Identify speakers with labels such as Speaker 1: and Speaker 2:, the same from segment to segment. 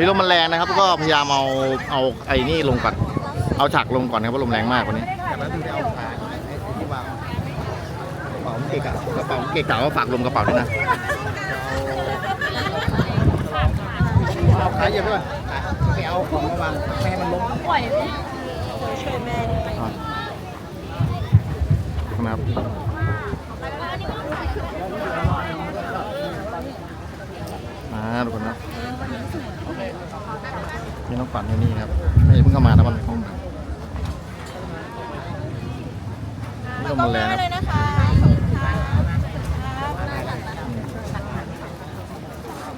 Speaker 1: นี่ลมมันแรงนะครับ ก็พยายามเอาเอาไอ้นี่ลงก่อน เอาฉากลงก่อนครับเพราะลมแรงมากวันนี้
Speaker 2: แต่แล้วถึงจะเอาขาไอ้ที่วางกระเป๋าเกะกะ
Speaker 1: กระเป๋าเกะกะว่าฝากลมกระเป๋าด้วยนะ
Speaker 2: เอาขาเหยียบด้วยไปเอาของมาวางไม่ให้มันล้ม
Speaker 3: ปล่อยช่วยแม่ดิ
Speaker 1: นะครับมาทุกคนนะ นี่น้องปั่นที่นี่ครับ ไม่เพิ่งเข้ามานะมันห้องมันนี่ลมมันแรงนะ
Speaker 3: เลยนะคะ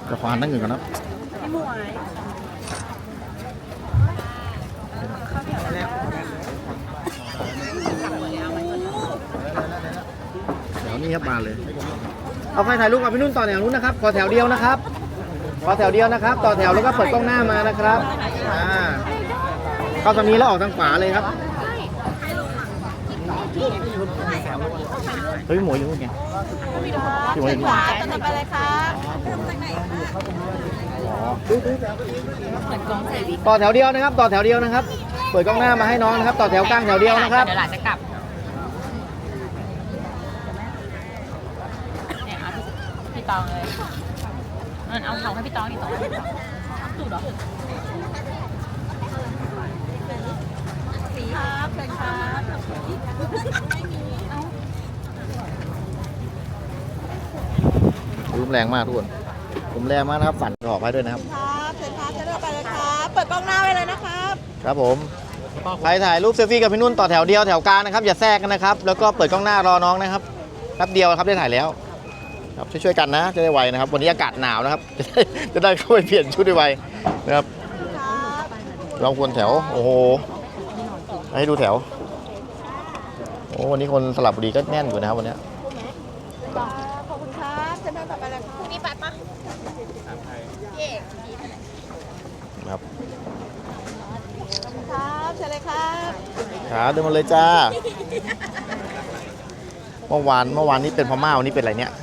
Speaker 1: จะควานตั้งอื่นก่อนนะ
Speaker 3: พี่หมวย
Speaker 1: เดี๋ยวนี้ครับมาเลย
Speaker 2: เอาใครถ่ายรูปกับพี่นุ่นต่อแถวนู้นนะครับ ขอแถวเดียวนะครับ ขอแถวเดียวนะครับ ต่อแถวแล้วก็เปิดกล้องหน้ามานะครับ อ่าเข้าทางนี้แล้วออกทางขวาเลยครับ
Speaker 1: เฮ้ยหมวยอยู่นู่นไงพี่หมวยอยู่นู่น
Speaker 3: วาจะทำอะไรคะ
Speaker 2: ต่อแถวเดียวนะครับ ต่อแถวเดียวนะครับ เปิดกล้องหน้ามาให้น้องนะครับ ต่อแถวกลางแถวเดียวนะครับ
Speaker 4: เดี๋ยวหลานจะกลับเนี่ยเอาพี่พี่ตองเลยนั่นเอาเขาให้พี่ตองนี่ตองให้พี่ตอง ถูกเหรอ
Speaker 3: ครับเชิญครับ
Speaker 1: ลมแรงมากทุกคนลมแรงมากนะครับ ฝันขอไปด้วยนะครับ
Speaker 3: ครับเชิญครับจะเลือกไปเลยครับเปิดกล้องหน้าไว้เลยนะครับ
Speaker 1: ครับผม
Speaker 2: ใครถ่ายรูปเซลฟี่กับพี่นุ่นต่อแถวเดียวแถวกลางนะครับ อย่าแทรกกันนะครับ แล้วก็เปิดกล้องหน้ารอน้องนะครับแป๊บเดียวครับได้ถ่ายแล้ว ครับช่วยๆกันนะจะได้ไวนะครับ วันนี้อากาศหนาวนะครับ จะได้จะได้เข้าไปเปลี่ยนชุดได้ไวนะครับ
Speaker 3: ครับ
Speaker 1: เราควรแถวโอ้โหให้ดูแถวโอ้วันนี้คนสลับบุรีก็แน่นอยู่นะครับวันเนี้ย
Speaker 3: ขอบคุณครับเชิญต่อไปเลยครับพรุ่งนี้ปัดปะเอก
Speaker 1: ครับ
Speaker 3: ขอบคุณครับเชิญเลยครับ
Speaker 1: ขาเดินมาเลยจ้าเมื่อวานเมื่อวานนี้เป็นพม่าวันนี้เป็นอะไรเนี่ย
Speaker 3: มาท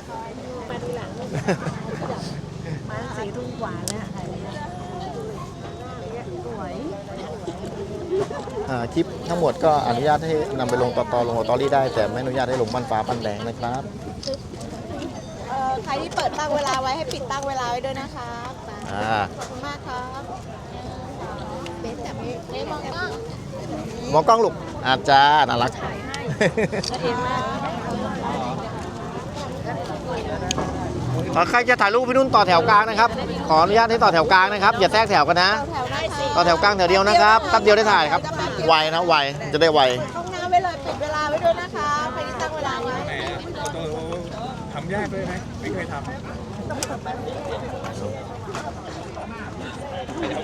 Speaker 3: ีหลัง มาสี่ทุ่มกว่าแล้วถ่ายเลยสวย
Speaker 1: อ่าคลิปทั้งหมดก็อนุญาตให้นำไปลงต่อต่อลงตอรี่ได้ แต่ไม่อนุญาตให้ลงบ้านฟ้าบ้านแดงนะครับ
Speaker 3: เอ่อใครที่เปิดตั้งเวลาไว้ให้ปิดตั้งเวลาไว้ด้วยนะคะ
Speaker 1: อ่า
Speaker 3: ขอบคุณมากครับเบสแต่ไม่ไม่มองกล้อง
Speaker 1: มองกล้องลูกอาจารย์น่ารัก
Speaker 2: ขอ ใครจะถ่ายรูปพี่นุ่นต่อแถวกลางนะครับ ขออนุญาตให้ต่อแถวกลางนะครับอย่าแทรกแถวกันนะ
Speaker 3: แถวหน้าสิ
Speaker 2: ต่อแถวกลางแถวเดียวนะครับแป๊บเดียวได้ถ่ายครับ
Speaker 1: ไวนะไวจะได้ไว
Speaker 3: ห้องน้ำไว้เลยปิดเวลาไว้ด้วยนะคะใครที่ตั้งเวลาไว้
Speaker 5: ทำยากด้วยไหมไม่เคยทำ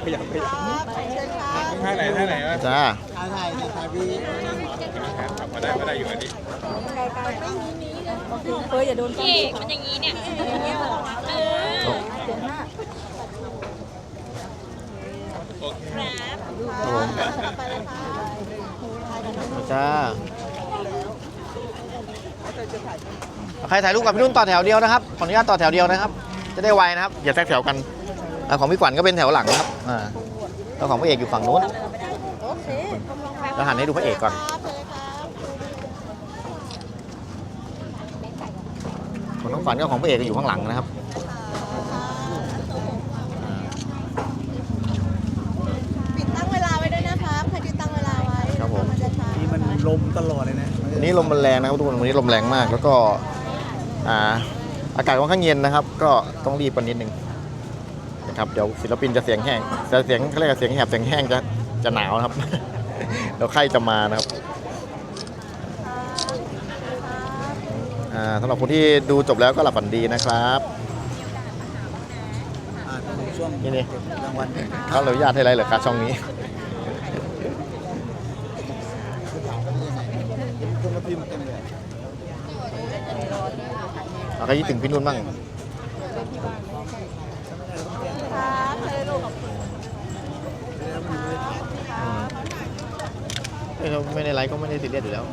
Speaker 5: ขยับขยับ
Speaker 3: ครับเชิญครับ
Speaker 5: ท่าไหนท่าไหนวะ
Speaker 1: จ้า
Speaker 5: ทำมาได้มาได้อยู่อันนี้
Speaker 3: เฟิร์อย่าโดน
Speaker 4: พี่เอกมันอย่างนี้เนี่ยเออ
Speaker 5: โอเค
Speaker 3: ครับไปเลยค่ะ
Speaker 1: จ้า
Speaker 2: ใครถ่ายรูปกับพี่นุ่นต่อแถวเดียวนะครับ ขออนุญาตต่อแถวเดียวนะครับ จะได้ไวนะครับ
Speaker 1: อย่าแทรกแถวกันอ่าของพี่ขวัญก็เป็นแถวหลังนะครับอ่าแล้วของพระเอกอยู่ฝั่งนู้น
Speaker 3: โอเค
Speaker 1: แล้วหันให้ดูพระเอกก่อน
Speaker 3: ครับเลยครับ
Speaker 1: ของน้องขวัญกับของพระเอกก็อยู่ข้างหลังนะครับ
Speaker 3: ปิดตั้งเวลาไว้ด้วยนะครับใครที่ตั้งเวลาไว้
Speaker 1: ครับผม
Speaker 3: นจะช้า
Speaker 5: นี่มันลมตลอดเลยนะ
Speaker 1: วันนี้ลมมันแรงนะครับทุกคนวันนี้ลมแรงมากแล้วก็อ่าอากาศค่อนข้างเย็นนะครับ ก็ต้องรีบกันนิดนึงนะครับเดี๋ยวศิลปินจะเสียงแห้งจะเสียงเขาเรียกว่าเสียงแหบเสียงแห้งจะจะหนาวนะครับ เดี๋ยวไข้จะมานะครับอ่า สำหรับคนที่ดูจบแล้วก็หลับฝันดีนะครับ
Speaker 5: ช่วง
Speaker 1: นี่นี่
Speaker 5: กลางวัน
Speaker 1: เขาอนุญาตให้ไรเหรอครับช่องนี้
Speaker 5: คนมาพิมพ์เต็มเลย
Speaker 1: เอาใครคิดถึงพี่นุ่นบ้าง
Speaker 3: ครับเชิญลูก
Speaker 1: เอ้ยเราไม่ได้ไลฟ์ก็ไม่ได้ติดเรียสอยู่แล้ว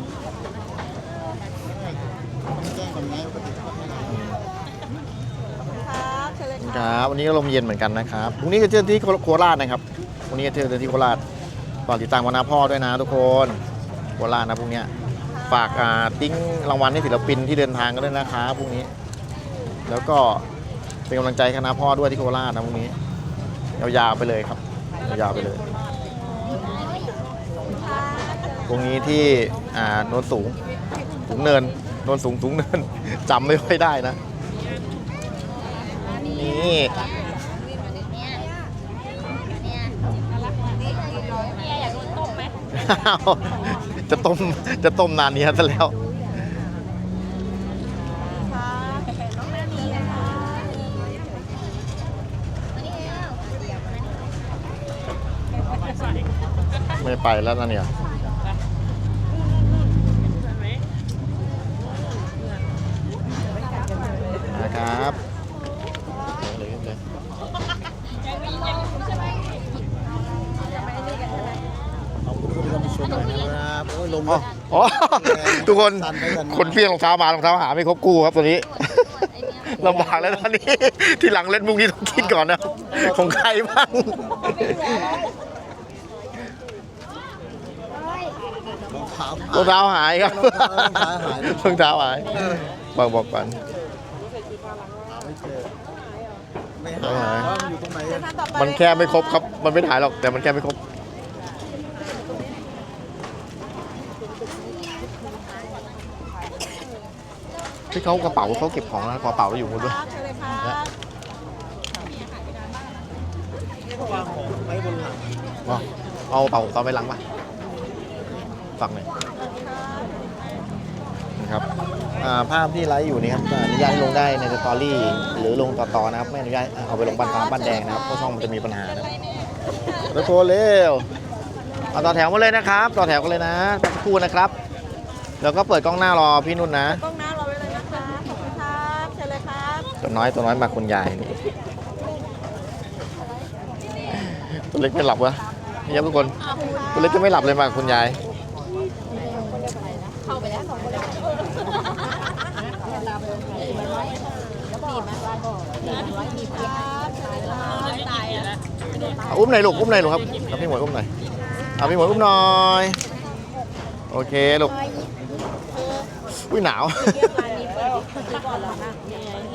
Speaker 3: ครับเชิญเลยค
Speaker 1: ครับ วันนี้ก็ลมเย็นเหมือนกันนะครับพรุ่งนี้ก็เจอที่โคราชนะครับพรุ่งนี้ก็เจอที่โคราชฝากติดตามวันนาพ่อด้วยนะทุกคนโคราชนะพรุ่งนี้ฝากติ้งรางวัลให้ศิลปินที่เดินทางกันด้วยนะครับพรุ่งนี้ แล้วก็เป็นกำลังใจคณะพ่อด้วยที่โคราชนะพรุ่งนี้ยาวๆไปเลยครับยาวๆไปเลยพรุ่งนี้ที่โนนสูงสูงเนินโนนสูงสูงเนินจำไม่ค่อยได้นะ นี่จะต้มจะต้มนานนี้ซะแล้วไม่ไปแล้วนะเนี่ยนะครับเลยเลย
Speaker 6: ขอบคุณคุณผู้ชมนะครับโอ้ยลม
Speaker 1: อ๋ออ๋อ ทุกคนคนเพี้ยงรองเท้ามา รองเท้าหาไม่ครบคู่ครับตัวนี้ลำบากแล้วตอนนี้ ที่หลังเล่นมุกนี้ต้องคิดก่อนนะของใครบ้าง
Speaker 6: รองเท้าร
Speaker 1: องเท้าหายครับ
Speaker 6: รองเท้าหาย
Speaker 1: รองเท้าหายบอกบอกก่อน
Speaker 6: ไม่เจอไม่
Speaker 1: รองเท้า
Speaker 6: หา
Speaker 1: หาย
Speaker 6: ว่ามันอยู่ตรงไหนอะ
Speaker 1: มันแค่ไม่ครบครับ มันไม่ถ่ายหรอกแต่มันแค่ไม่ครบ ที่เขากระเป๋าเขาเก็บของแล้วกระเป๋าเราอยู่หมดด้วย
Speaker 6: วางของไว้บนหลัง
Speaker 1: อ๋อเอากระเป๋าตอนไปหลังปะฝักหน่อยนะครับภาพที่ไลฟ์อยู่นี่ครับอนุญาตให้ลงได้ในสตอรี่หรือลงต่อๆนะครับไม่อนุญาตเอาไปลงบันฟ้าบ้านแดงนะครับเพราะช่องมันจะมีปัญหานะครับแล้วโทรเร็วเอาต่อแถวมาเลยนะครับ ต่อแถวกันเลยนะสักครู่นะครับ แล้วก็เปิดกล้องหน้ารอพี่นุ่นนะ
Speaker 3: กล้องหน้า
Speaker 1: ตัวน้อยตัวน้อยมาคุณยายนี่ตัวเล็กไม่หลับวะนี่ครับทุกคนตัวเล็กจะไม่หลับเลยมาคุณยายเอาอุ้มหน่อยลูกอุ้มหน่อยลูกครับเอาพี่หมวยอุ้มหน่อยเอาพี่หมวยอุ้มหน่อยโอเคลูกอุ้ยหนาว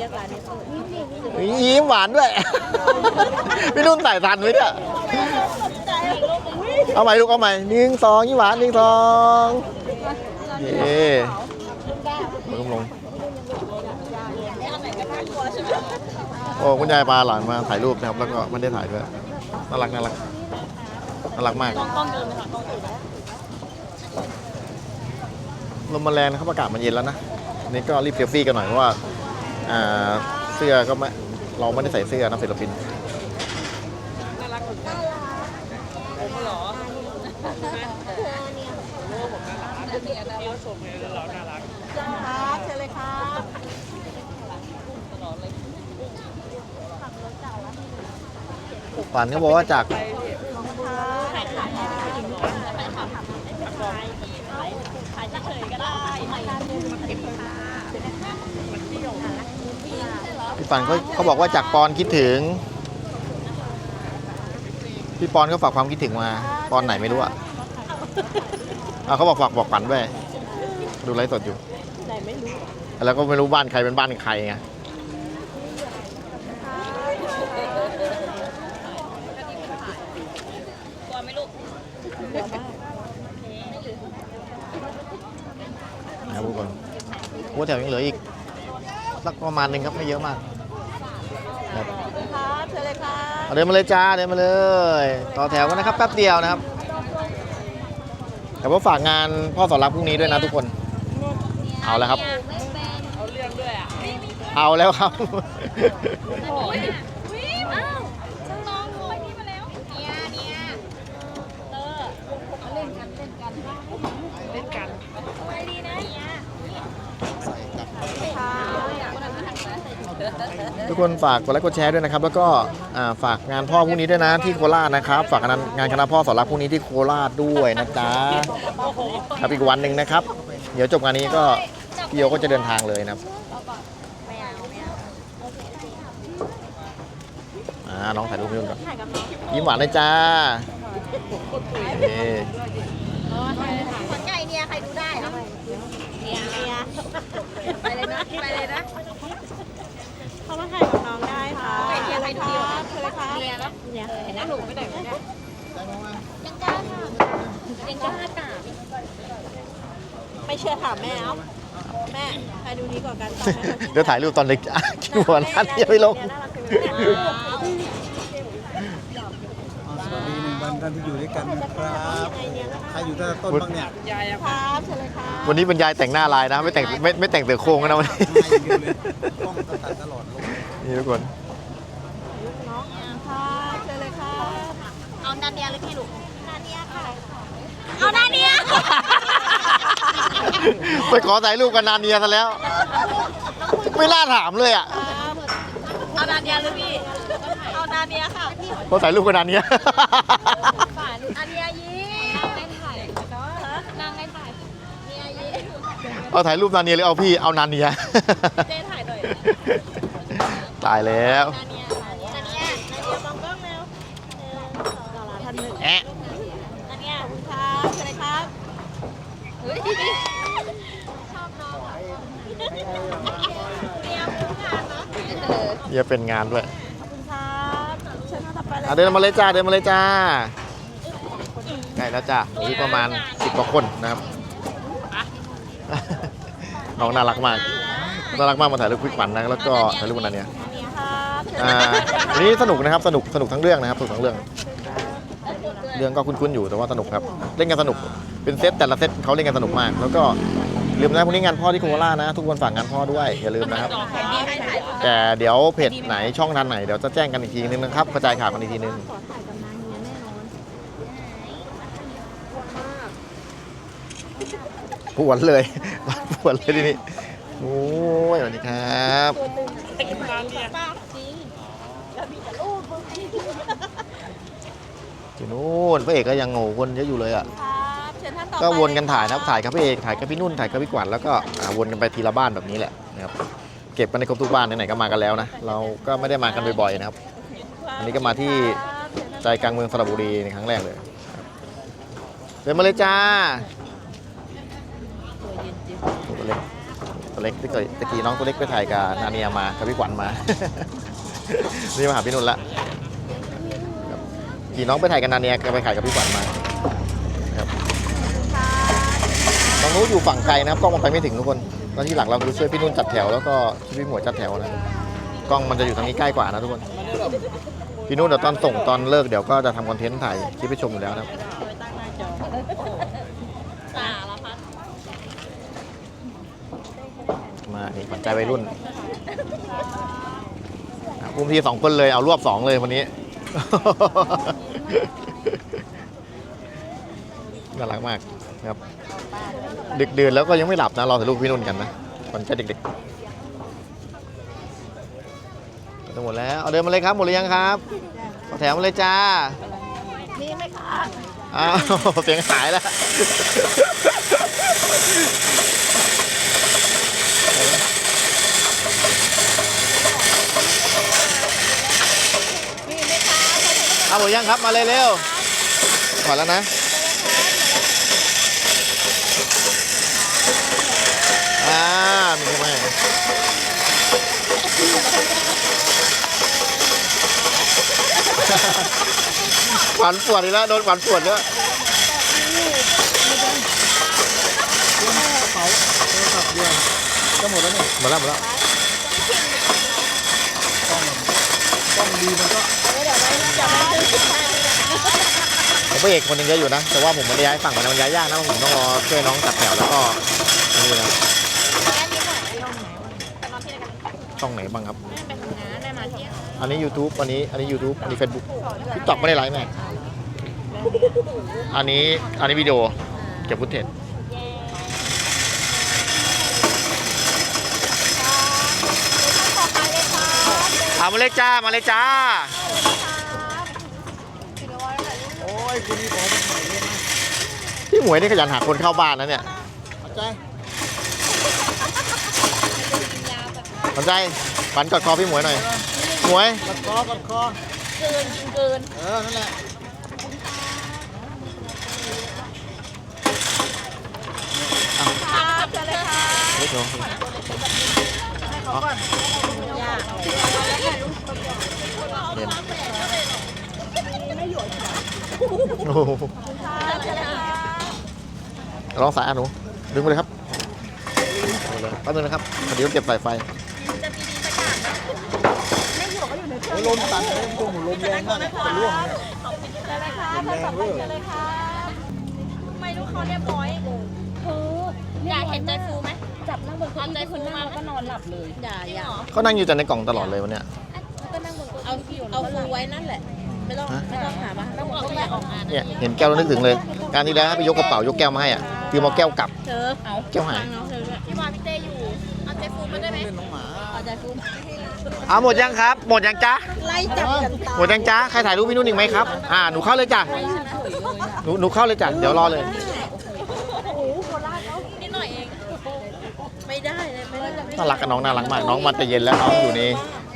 Speaker 3: ยกร้านนี้เปิดซื้อก่อนแล้วนะเรียกร้านนี้เปิด
Speaker 1: ยิ้มหวานด้วย พี่นุ่นใส่ทันไหมเนี่ยเอาใหม่ลูกเอาใหม่หนึ่งสองยิ้มหวานหนึ่งสองเย้มือลงโอ้คุณยายพาหลานมาถ่ายรูปนะครับ แล้วก็ไม่ได้ถ่ายด้วยน่ารักน่ารักน่ารักมาก
Speaker 4: กล้องเดินไปค่ะกล้องเดิน
Speaker 1: ลมมาแรงนะครับอากาศมันเย็นแล้วนะนี่ก็รีบเซลฟี่กันหน่อยเพราะว่า อ่าเสื้อก็ไม่เราไม่ได้ใส่เสื้อนะศิลปิน
Speaker 3: ครับเชิญเลยครับ
Speaker 1: ฝันก็บอกว่าจาก ฝันเขาเขาบอกว่าจากปอนคิดถึง พี่ปอนก็ฝากความคิดถึงมา ปอนไหนไม่รู้อะอะเขาบอกฝากบอกฝันด้วยดูไลฟ์สดอยู่
Speaker 3: ไหนไม่รู้
Speaker 1: แล้วก็ไม่รู้บ้านใครเป็นบ้านใครไง
Speaker 4: ตัวไหม่ลูก
Speaker 1: นะครับทุกคนหัวแถวยังเหลืออีกสักประมาณหนึ่งครับไม่เยอะมาก ครับ
Speaker 3: ครับเชิญเลยครับ
Speaker 1: เอาเดินมาเลยจ้าเดินมาเลย ต่อแถวกันนะครับแป๊บเดียวนะครับ แต่ว่าฝากงานพ่อสอนรักพรุ่งนี้ด้วยนะทุกคน เอาแล้วครับ
Speaker 4: เอาเรื่องด้วยอะ
Speaker 1: เอาแล้วครับ
Speaker 4: อุ้ยอุ้ยอ้าวฉันลองดูไอ้นี่มาแล้วเนี่ยเนี่ยเออเล่นกันเล่นกันเล่นกันไปดีนะเนี่ย
Speaker 1: ทุก คนฝากกดไลค์กดแชร์ด้วยนะครับ แล้วก็ฝากงานพ่อพรุ่งนี้ด้วยนะที่โคราชนะครับ ฝากงานงานคณะพ่อสอนรักพรุ่งนี้ที่โคราชด้วยนะจ๊ะครับอีกวันหนึ่งนะครับ เดี๋ยวจบงานนี้ก็พี่โยก็จะเดินทางเลยนะครับน้องถ่ายรูปพี่นุ่นก่อนยิ้มหวานเลยจ้านี่
Speaker 4: สนใจเนี่ยใครดูได้เนาะเนี่ยเนี่ยไปเลยนะ ไปเลยนะ
Speaker 3: เขามาถ่ายกับน้องได้ค่ะ
Speaker 4: ไปเนี่ยใครดูดีกว่า
Speaker 3: เชิญเลยค่ะ
Speaker 4: เนี่ยเนาะ
Speaker 3: เนี่ย
Speaker 4: เห็นนะหนูไปไหนวะเนี่ยยังกล้าถามยังกล้าถาม
Speaker 3: ไม่เชื่อถามแม่เอาแม่ใครดูดีกว่ากันตอนนี้
Speaker 1: เดี๋ยวถ่ายรูปตอนเล็กอะคิดว่าร้านนี้ไม่ลง
Speaker 3: น่ารักจังเลยเนี่ย
Speaker 6: สวัสดีหนึ่งวันท่านที่อยู่ด้วยกันนะครับใครอยู่ตั้งแต่ต้นบ้างเนี่ย
Speaker 3: ครับเชิญเลยค่ะ
Speaker 1: วันนี้บรรยายแต่งหน้าลายนะ ไม่แต่งไม่ไม่แต่งเสือโครงนะวันนี้
Speaker 6: มาอย่า
Speaker 4: นาเนียเลยพี่ลูกนาเนียค่ะ เอานาเนีย
Speaker 1: ไปขอถ่ายรูปกับนาเนียซะแล้ว ไม่น่าถามเลยอะ
Speaker 4: เอานาเนียเลยพี่ เอานาเนียค่ะ
Speaker 1: พอถ่ายรูปกับนาเนีย
Speaker 4: ฝันนาเนียยิ้มนางไม่ถ่ายนางไม่ถ่ายเนียยิ้ม
Speaker 1: เอาถ่ายรูปนาเนียหรือเอาพี่ เอานาเนีย
Speaker 4: เจ๊ถ่ายหน่อย
Speaker 1: ตายแล้ว
Speaker 4: นาเนียนาเนียนาเนียมองกล้องเร็ว
Speaker 3: ดาราท่านหนึ่ง
Speaker 1: แอะ
Speaker 4: นาเนีย
Speaker 3: ครับเชิญเลยครับ
Speaker 4: เฮ้ยชอบน้องอะเนียรู้งานเนาะ เออ
Speaker 1: เนียเป็นงานด้วย
Speaker 3: ขอบคุณครับเชิญมาต่อไปเลย
Speaker 1: อะเดินมาเลยจ้าเดินมาเลยจ้าใกล้แล้วจ้ามีประมาณสิบกว่าคนนะครับ น้องน่ารักมากน่ารักมากมาถ่ายรูปควิกวันนะแล้วก็ถ่ายรูปกับนาเนีย
Speaker 3: นี่ครับเชิญ
Speaker 1: อ่าวันนี้สนุกนะครับสนุกสนุกทั้งเรื่องนะครับสนุกทั้งเรื่อง เรื่องก็คุ้นๆอยู่แต่ว่าสนุกครับ เล่นกันสนุก เป็นเซตแต่ละเซตเขาเล่นกันสนุกมาก แล้วก็ ลืมนะพรุ่งนี้งานพ่อที่โคราชนะ ทุกคนฝากงานพ่อด้วยอย่าลืมนะครับ แต่เดี๋ยวเพจไหนช่องทางไหนเดี๋ยวจะแจ้งกันอีกทีนึงนะครับกระจายข่าวกันอีกทีนึง
Speaker 3: ขอถ่ายกับนางเนียแน่นอน
Speaker 1: ปวดเลยปวดเลยทีนี้โอ้ยสวัสดีครับที่นู่นพระเอกก็ยังโง่คนเยอะอยู่เลยอะ
Speaker 3: ครับเชิญท่านต่อไป
Speaker 1: ก็วนกันถ่ายนะครับถ่ายกับพี่เอกถ่ายกับพี่นุ่นถ่ายกับพี่กวันแล้วก็อ่าวนกันไปทีละบ้านแบบนี้แหละนะครับเก็บกันในครบทุกบ้านไหนๆก็มากันแล้วนะเราก็ไม่ได้มากันบ่อยๆนะครับ อันนี้ก็มาที่ใจกลางเมืองสระบุรีในครั้งแรกเลยครับเดินมาเลยจ้าตัวเล็กตัวเล็กที่เคยตะกี้น้องตัวเล็กไปถ่ายกับนาเนียมากับพี่ขวัญมา นี่มาหาพี่นุ่นละครับขี่น้องไปถ่ายกับนาเนียก็ไปถ่ายกับพี่ขวัญมาครับ ตรงนู้นอยู่ฝั่งไกลนะครับกล้องมันไปไม่ถึงทุกคนตอนที่หลังเราคือช่วยพี่นุ่นจัดแถวแล้วก็ช่วยพี่หมวยจัดแถวนะกล้องมันจะอยู่ทางนี้ใกล้กว่านะทุกคนพี่นุ่นเดี๋ยวตอนส่งตอนเลิกเดี๋ยวก็จะทำคอนเทนต์ถ่ายคลิปไปชมอยู่แล้วนะครับ
Speaker 4: ตาด
Speaker 1: มานี่ขวัญใจวัยรุ่นอะอุ้มทีสองคนเลยเอารวบสองเลยวันนี้ น่ารักมากครับ ดึกดื่นแล้วก็ยังไม่หลับนะรอถ่ายรูปพี่นุ่นกันนะขวัญใจเด็กๆจะหมดแล้วเอาเดินมาเลยครับหมดหรือยังครับเอาแถวมาเลยจ้า
Speaker 3: มีไหมคะ
Speaker 1: อ้าวเสียงหายแล้วเอาหมดยังครับมาเลยเร็วขอแล้วนะ อ่า มีไหม ขวัญปวดอีกแล้วโดนขวัญปวดแล้ว
Speaker 6: ก็หมดแล้วเนี่ย
Speaker 1: หมดแล้วหมดแล้ว
Speaker 6: กล้องกล้องดีมันก็
Speaker 1: ผมพระเอกคนหนึงเยอะอยู่นะ แต่ว่าผมไม่ได้ย้ายฝั่งมันมันย้ายยากนะผมต้องรอช่วยน้องจัดแถวแล้วก็นี่นะ ช่องไหนบ้างครับอันนี้ YouTube อันนี้อันนี้ YouTube อันนี้ Facebook TikTok ไม่ได้ไลฟ์แม่อันนี้อันนี้วิดีโอเก็บฟุตเทจเอามาเลยจ้ามาเลยจ้า
Speaker 6: โอ้ยคุณนี่ขอมาใหม่เลยนะ
Speaker 1: พี่หมวยนี่ขยันหาคนเข้าบ้านนะเนี่ย
Speaker 6: เอาใจ
Speaker 1: สนใจปันกอดคอพี่หมวยหน่อย หมวย
Speaker 6: กดคอกดคอ
Speaker 4: เกินเกิน
Speaker 6: เออ นั่นแหละ
Speaker 4: ครับเจอเลยค่ะ
Speaker 1: เฮ้ยโชว์
Speaker 4: ยาก
Speaker 1: เห็นโอ้โห
Speaker 4: เจอเลยค่ะ
Speaker 1: ลองสายอะหนู ดึงไปเลยครับเอาเลยแป๊บนึงนะครับเดี๋ยวเก็บสายไฟ
Speaker 6: ลมตัดเลยพวกหมูลมแรงมากเลยจะร่วงเนี่ย
Speaker 4: เจอเลยค่ะโทรศัพท์ไปเจอเลยค่ะทำไมลูกเขาเรียบร้อยเธออยากเห็นใจฟูไหมจับนั่งบนเก้าอี้ใจฟูมาแล้วก็นอนหลับเลยอย่าอย่า
Speaker 1: เขานั่งอยู่แต่ในกล่องตลอดเลยวันเนี้ย
Speaker 4: ก็นั่งบนเอาเอาฟูไว้นั่นแหละ ไม่ต้องไม่ต้องหามาต้องบอกไม่ออกงาน
Speaker 1: เนี่ยเห็นแก้วแล้วนึกถึงเลย การที่แล้วให้ไปยกกระเป๋ายกแก้วมาให้อะคือมาแก้วกลับ
Speaker 4: เธอเอา
Speaker 1: แก้วหาย
Speaker 4: พี่วานพี่เต้อยู่เอาใจฟูมาได้ไหม
Speaker 6: เป็นน้องหมา
Speaker 4: เอาใจฟู
Speaker 1: เอาหมดยังครับ หมดยังจ๊ะ
Speaker 4: ไล่จับกันตา
Speaker 1: หมดยังจ๊ะใครถ่ายรูปพี่นุ่นอีกไหมครับ อ่า หนูเข้าเลยจ้ะ หนูหนูเข้าเลยจ้ะ เดี๋ยวรอเลย
Speaker 4: นิดหน่อยเองไม่ได้เลยไม่ได้
Speaker 1: น่ารักกับน้องน่ารักมาก น้องมาแต่เย็นแล้วน้องอยู่ใน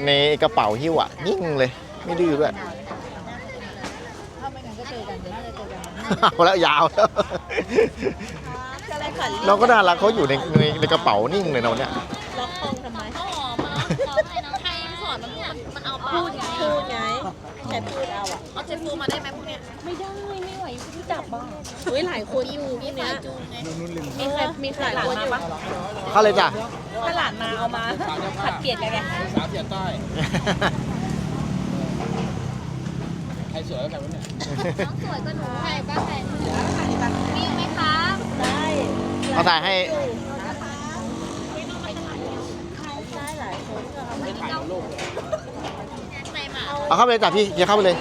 Speaker 1: ในกระเป๋าหิ้วอะนิ่งเลย ไม่ดื้อด้วย เอาแล้วยาวแล้ว
Speaker 4: อะไรขัน
Speaker 1: น้องก็น่ารักเขาอยู่ในในในกระเป๋านิ่งเลยนะวันเนี้ย
Speaker 4: ล็อกคองทำไมเขาหอ มมาเขาให้น้องใครสอนมันมันมันเอาพูดไงพูดไงใช้พูดเอาอะเอาใจฟูมาได้ไหมพวกเนี้ยไม่ได้ไม่ไหวพี่จับบ้างเฮ้ยหลายคนอยู่พวกเนี้ย
Speaker 6: นุ่นๆริม
Speaker 4: มีใครมีใครหลานมาปะ
Speaker 1: เข้าเลยจ้ะ
Speaker 4: ถ้าหลานมาเอามาผัดเปลี่ยนกันไง
Speaker 6: สาวเสียใต้ใครสวยแบบนี้
Speaker 4: น้องสวยก็หนูใครบ้างใครมีไหมคะได้
Speaker 1: เขาถ่ายให้
Speaker 4: ได้หลายคนใครมา เอา
Speaker 1: เอาเข้าไปเลยจ้ะพี่เฮียเข้าไปเลย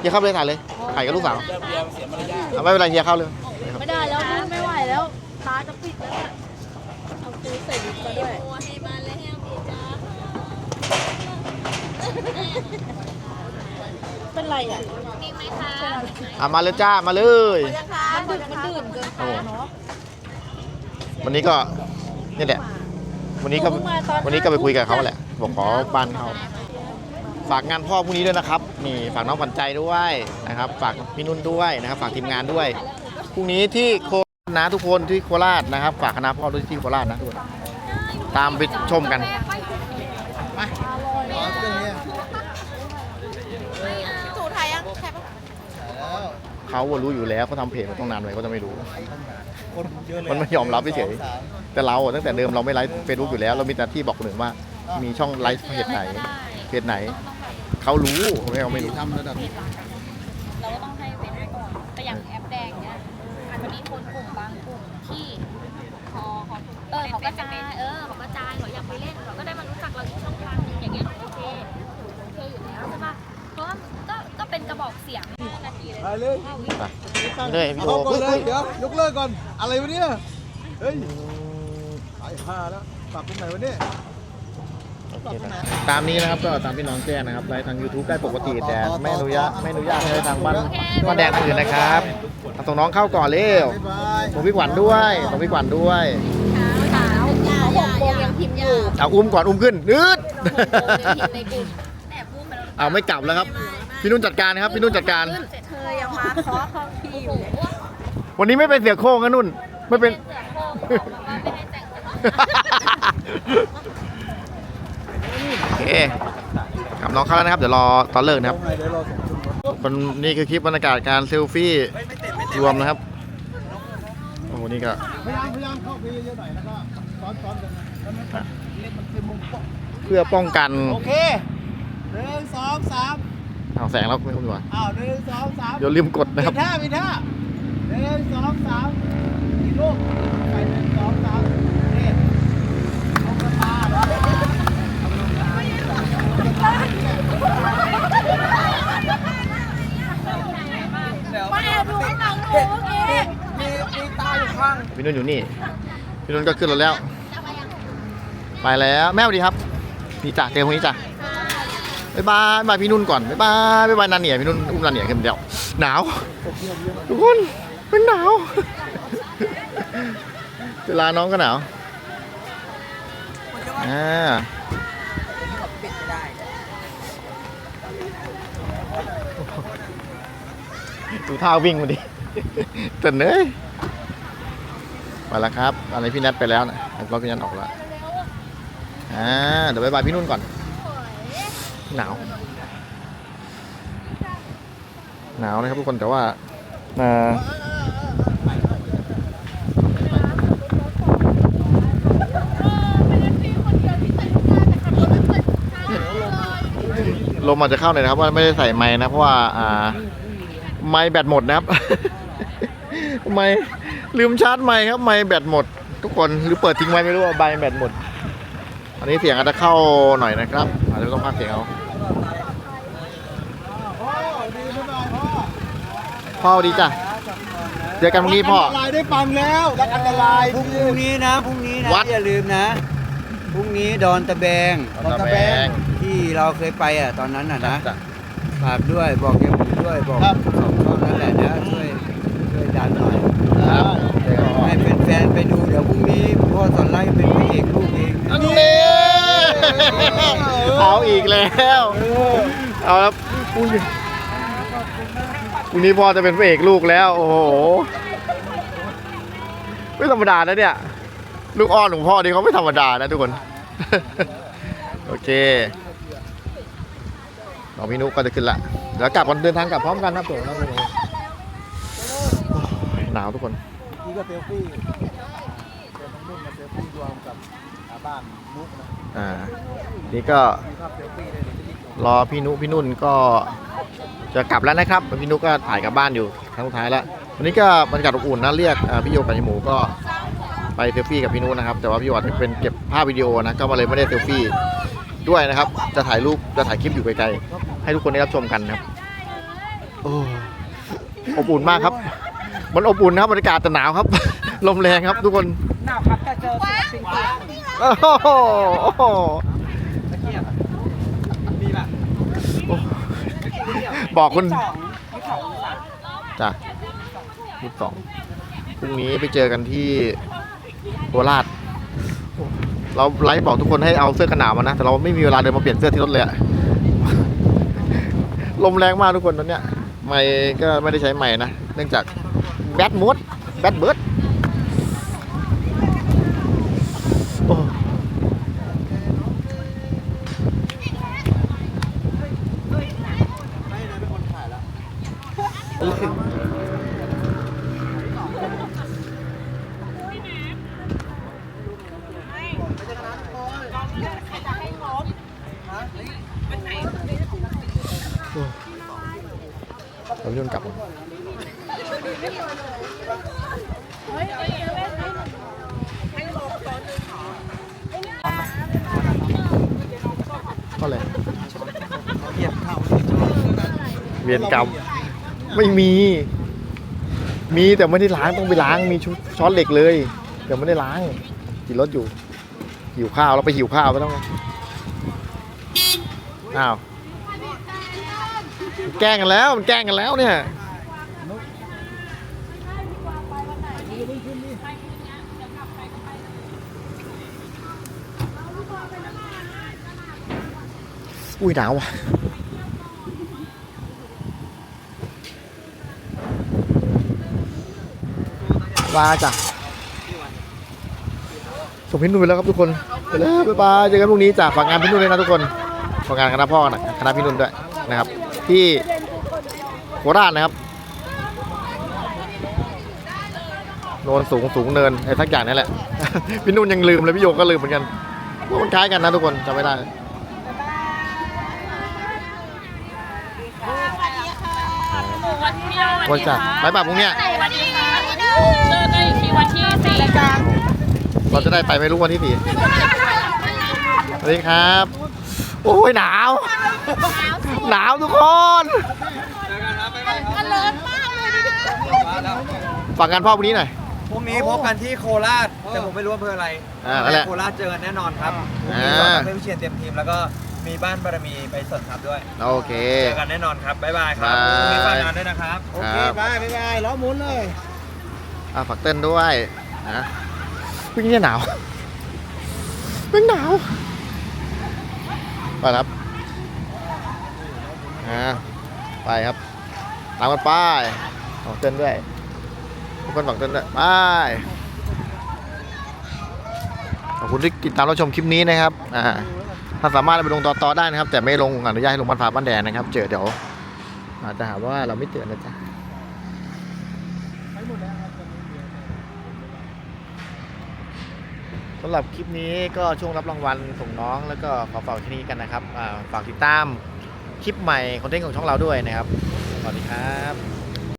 Speaker 1: เฮียเข้าไปเลยถ่ายเลยถ่ายกับลูกสาวเอาไม่เป็นไรเฮียเข้าเลย
Speaker 4: ไม่ได้แล้วไม่ไหวแล้วตาจะปิดแล้วเอาซื้อใส่ดิบมาด้วยให้มาเลยให้เอาจ้าเป็นไรอะมีไหมคะ
Speaker 1: อะมาเลยจ้ามาเลย
Speaker 4: มันดึกมันดื่มเกินไปเนาะ
Speaker 1: วันนี้ก็นี่แหละ วันนี้ก็วันนี้ก็ไปคุยกับเขาแหละ บอกขอบ้านเขาฝากงานพ่อพรุ่งนี้ด้วยนะครับนี่ฝากน้องขวัญใจด้วยนะครับ ฝากพี่นุ่นด้วยนะครับ ฝากทีมงานด้วยพรุ่งนี้ที่โคราชนะทุกคนที่โคราชนะครับ ฝากคณะพ่อด้วยที่โคราชนะทุกคนตามไปชมกัน
Speaker 6: อ๋อเครื่องนี้
Speaker 4: สูไทยอะใครปะ
Speaker 6: แล้ว
Speaker 1: เขาอะรู้อยู่แล้วเขาทำเพจมาต้องนานเลยเขาจะไม่รู้
Speaker 6: คนเยอะเลย
Speaker 1: มันไม่ยอมรับเฉย
Speaker 6: สองสาม
Speaker 1: แต่เราอะตั้งแต่เดิมเราไม่ไลฟ์เฟซบุ๊กอยู่แล้ว เรามีแต่ที่บอกคนอื่นว่า มีช่องไลฟ์เพจไหน เพจไหนเขารู้ไม่เขาไม่รู้
Speaker 6: ทำระดับ
Speaker 4: เราก็ต้องให้เว้นไว้ก่อนแต่อย่างแอปแดงเนี้ยอาจจะมีคนกลุ่มบางกลุ่มที่พอเขาเออเขากระจายเออเขา สียงนาทีเลย
Speaker 6: ไปเลย
Speaker 1: นี่เลยพี่
Speaker 6: เอา
Speaker 1: โอ
Speaker 6: ก่อนเลย
Speaker 1: เฮ้ย
Speaker 6: เดี๋ยวยกเลิกก่อน อะไรวะเนี่ย เฮ้ยสายผ้าแล้วปรับตรงไหนวะเนี่ย
Speaker 1: โอเคนะตามนี้นะครับก็ตามพี่น้องแจ้งนะครับไลฟ์ทาง YouTube ได้ปกติแต่ไม่อนุญาตไม่อนุญาตให้ทางบ้านบ้านแดงทางอื่นนะครับเอาส่งน้องเข้าก่อนเร็ว
Speaker 6: บ๊ายบาย
Speaker 1: ส่งพี่ขวัญด้วยส่งพี่ขวัญด้วย
Speaker 4: ขาวหกโมงยังพิมพ์อยู่
Speaker 1: เอาอุ้มก่อนอุ้มขึ้นนืด
Speaker 4: ในกลุ่ม แอบพูดไปแล้ว
Speaker 1: เอาไม่กลับแล้วครับ พี่นุ่นจัดการครับพี่นุ่นจัดการ
Speaker 4: เธอยังมาเคาะห้องพี่อยู่เลย
Speaker 1: วันนี้ไม่เป็นเสือโคร่งนะนุ่น ไม่เป็น
Speaker 4: เสือโคร่งบอกว่าไม่ให้แต่งตัว
Speaker 1: โอเคกลับน้องเข้าแล้วนะครับ เดี๋ยวรอตอนเลิกนะครับ
Speaker 6: ตรงไหนเดี๋ยวรอส่งขึ้นรถ
Speaker 1: คนนี่คือคลิปบรรยากาศการเซลฟี่รวมนะครับ โอ้โห นี่ก็
Speaker 6: พยายามพยายามเข้าไปเยอะๆหน่อยแล้วก็ซ้อนๆกันนะแล้วมันก็เล่นมันเป็นมุมกล้อง
Speaker 1: เพื่อป้องกัน
Speaker 6: โอเคหนึ่งสองสาม
Speaker 1: เอาแสงแล้วไม่คุ้มดีกว่า
Speaker 6: อ้าวหนึ่งสองสาม
Speaker 1: เดี๋ยวลืมกด
Speaker 6: มี
Speaker 1: นะครับ
Speaker 6: ท่ามีท่าหนึ่งสองสามมีลูกไปหนึ่งสองสามนี่เอากระตาเอากระตา
Speaker 4: มาแอบดูข้างหลังหนูเมื่อกี้
Speaker 6: มีมีตาอยู่ข้าง
Speaker 1: พี่นุ่นอยู่นี่พี่นุ่นก็ขึ้นรถแล้ว ไปแล้วแม่สวัสดีครับนี่จ้ะเจอพรุ่งนี้จ้ะบ๊าย บายบายบายพี่นุ่นก่อนบายบายบายบายนันเหนียพี่นุ่นอุ้มนันเหนียขึ้นเดี๋ยวหนาวทุกคนเป็นหนาวเวลาน้องก็หนาวอ่าดูท่าวิ่งมาดิเตื่นเลยมาแล้วครับ อะไรพี่นัทไปแล้วนะรถพี่นัทออกแล้วอ่าเดี๋ยวไปบายพี่นุ่นก่อน หนาว หนาวนะครับทุกคนแต่ว่าลมอาจจะเข้าหน่อยนะครับว่าไม่ได้ใส่ไม้นะเพราะว่าอ่าไม้แบตหมดนะครับ ไม้ลืมชาร์จไม้ครับไม้แบตหมด ทุกคนหรือเปิดทิ้งไว้ไม่รู้ว่าใบแบตหมด อันนี้เสียงอาจจะเข้าหน่อยนะครับอาจจะต้องพักเสียงเอา
Speaker 6: พ่อดีไม่หน่อยพ่อ
Speaker 1: พ่อสวัสดีจ้ะเจอกันพรุ่งนี้พ่อ
Speaker 6: อันตรายได้ฟังแล้วรักอันตราย
Speaker 7: พรุ่งพรุ่งนี้นะพรุ่งนี้นะ
Speaker 1: วัด
Speaker 7: อย่าลืมนะพรุ่งนี้ดอนตะแบง
Speaker 1: ตอนตะแบง
Speaker 7: ที่เราเคยไปอะตอนนั้นอะนะ
Speaker 1: จ้ะ
Speaker 7: ฝากด้วยบอกยังหมูด้วยบอก
Speaker 6: ครับ
Speaker 7: สองช่องนั่นแหละนะช่วยช่วยดันหน่อย
Speaker 1: ครับ
Speaker 7: ให้แฟนๆไปดูเดี๋ยวพรุ่งนี้พ่อสอนไล่เป็นพระเอกลูกเอง
Speaker 1: อันนี้เอาอีกแล้ว เอาครับพรุ่งนี้ พรุ่งนี้พ่อจะเป็นพระเอกลูกแล้ว โอ้โหไม่ธรรมดานะเนี่ย ลูกอ้อนของพ่อนี่เขาไม่ธรรมดานะทุกคน โอเคน้องพี่นุกก็จะขึ้นละเดี๋ยวกลับกันเดินทางกลับพร้อมกันครับผมหนาวทุกคน
Speaker 6: นี่ก็เซลฟี่เจอน้องนุ่นมาเซลฟี่รวมกับอาบ้านนุกนะ
Speaker 1: อ่านี่ก็
Speaker 6: มีภาพเซลฟี่เลยเดี๋ยวจะรีบลง
Speaker 1: รอพี่นุพี่นุ่นก็ จะกลับแล้วนะครับพี่นุก็ถ่ายกลับบ้านอยู่ครั้งสุดท้ายแล้ววันนี้ก็บรรยากาศอบอุ่นนะเรียกอ่าพี่โยกับพี่หมูก็ไปเซลฟี่กับพี่นุนะครับแต่ว่าพี่โยอาจจะเป็นเก็บภาพวิดีโอนะก็มาเลยไม่ได้เซลฟี่ด้วยนะครับ จะถ่ายรูปจะถ่ายคลิปอยู่ไกลๆให้ทุกคนได้รับชมกันครับโอ้อบอุ่นมากครับ มันอบอุ่นนะครับบรรยากาศแต่หนาวครับ ลมแรงครับทุกคน
Speaker 6: หน้าพับจะเจอศิลปินกลาง
Speaker 1: โอ้โหโอ้โห
Speaker 6: ตะเกียบอะมีป่ะ
Speaker 1: บอกคุณ
Speaker 6: สองที่สอง
Speaker 1: จ้ะยี่สิบสองพรุ่งนี้ไปเจอกันที่โคราชเราไลฟ์บอกทุกคนให้เอาเสื้อกันหนาวมานะ แต่เราไม่มีเวลาเดินมาเปลี่ยนเสื้อที่รถเลยอะลมแรงมากทุกคนตอนเนี้ย ไม่ก็ไม่ได้ใช้ใหม่นะ เนื่องจากแบตมดแบตเบิร์ดโอ้เราโยนกลับก็เลย
Speaker 6: เหยียบเข่า
Speaker 1: เวียนกรรมไม่มี มีแต่ไม่ได้ล้างต้องไปล้างมีชุดช้อนเหล็กเลย แต่ไม่ได้ล้างขี่รถอยู่ หิวข้าวแล้วไปหิวข้าวไม่ต้องอ้าวมันแกล้งกันแล้วมันแกล้งกันแล้วเนี่ยอุ้ยหนาวว่ะ มาจ้ะส่งพี่นุ่นไปแล้วครับทุกคนไปแล้วบ๊ายบายเจอกันพรุ่งนี้จ้ะฝากงานพี่นุ่นเลยนะทุกคนฝากงานคณะพ่อนะคณะพี่นุ่นด้วยนะครับ ที่โคราชนะครับโนนสูงสูงเนินไอ้สักอย่างนี่แหละ พี่นุ่นยังลืมเลยพี่โยก็ลืมเหมือนกันว่ามันคล้ายกันนะทุกคนจำไม่ได้
Speaker 4: วัน
Speaker 1: จันจัดไปป่ะพรุ่งเนี้ย
Speaker 4: วันนี้ค่ะเจอกันอีกทีวันที่สี่กัน
Speaker 1: เราจะได้ไปไม่รู้วันที่สี่สวัสดีครับ โอ้ยหนาว หนาวทุกคน
Speaker 4: กันเลิศมากเลย
Speaker 1: ฝากงานพ่อพรุ่งนี้หน่อย
Speaker 6: พรุ่งนี้พบกันที่โคราช แต่ผมไม่รู้อำเภออะไร
Speaker 1: อ่านั่นแหละ
Speaker 6: โคราชเจอกันแน่นอนครับพรุ่ง
Speaker 1: อ่า
Speaker 6: นี้เราจะเพื่อนวิเชียนเตรียมทีมแล้วก็มีบ้านบารมีไปเสริมทัพด้วย
Speaker 1: โอเค
Speaker 6: เจอกันแน่นอนครับ บ๊ายบายครับ
Speaker 1: บาย
Speaker 6: พรุ่งนี้ฝากงานด้วยนะครับ โอเค
Speaker 1: ครับ
Speaker 6: บายบ๊ายบายล้อหมุนเลย
Speaker 1: อะฝากเต้นด้วยนะพรุ่งนี้หนาวเป็นหนาวไปครับอ่าไปครับตามกันไปของเต้นด้วยทุกคนบอกเต้นด้วยไปขอบคุณที่ติดตามรับชมคลิปนี้นะครับอ่าถ้าสามารถไปลงต่อๆได้นะครับ แต่ไม่ลงอนุญาตให้ลงบ้านฟ้าบ้านแดนนะครับ เจอเดี๋ยวอาจจะหาว่าเราไม่เตือนนะจ๊ะ สำหรับคลิปนี้ก็ช่วงรับรางวัลส่งน้อง แล้วก็ขอฝากที่นี้กันนะครับฝากติดตามคลิปใหม่คอนเทนต์ของช่องเราด้วยนะครับ สวัสดีครับ